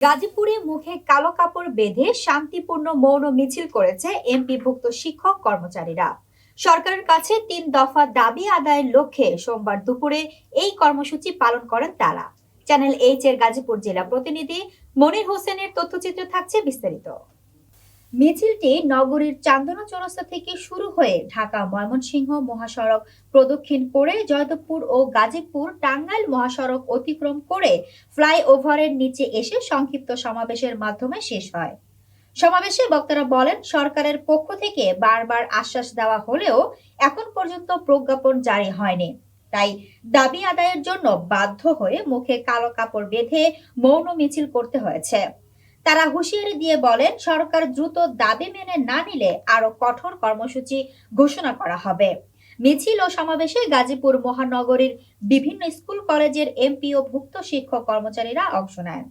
গাজীপুরে মুখে কালো কাপড় বেঁধে শান্তিপূর্ণ মৌন মিছিল করেছে এমপিভুক্ত শিক্ষক কর্মচারীরা। সরকারের কাছে তিন দফা দাবি আদায়ের লক্ষ্যে সোমবার দুপুরে এই কর্মসূচি পালন করেন তারা। চ্যানেল এইচ এর গাজীপুর জেলা প্রতিনিধি মনির হোসেনের তথ্যচিত্র থাকছে বিস্তারিত। মিছিলটি নগরীর চান্দনা চৌরাস্তা থেকে শুরু হয়ে ঢাকা ময়মনসিংহ মহাসড়ক প্রদক্ষিণ করে জয়দেবপুর ও গাজীপুর টাঙ্গাইল মহাসড়ক অতিক্রম করে ফ্লাইওভারের নিচে এসে সংক্ষিপ্ত সমাবেশের মাধ্যমে শেষ হয়। সমাবেশে বক্তারা বলেন, সরকারের পক্ষ থেকে বারবার আশ্বাস দেওয়া হলেও এখন পর্যন্ত প্রজ্ঞাপন জারি হয়নি। তাই দাবি আদায়ের জন্য বাধ্য হয়ে মুখে কালো কাপড় বেঁধে মৌন মিছিল করতে হয়েছে। তারা হুঁশিয়ারি দিয়ে বলেন, সরকার দ্রুত দাবি মেনে না নিলে আরও কঠোর কর্মসূচি ঘোষণা করা হবে। মিছিল ও সমাবেশে গাজীপুর মহানগরীর বিভিন্ন স্কুল, কলেজের এমপি ও ভুক্ত শিক্ষক কর্মচারীরা অংশ নেন।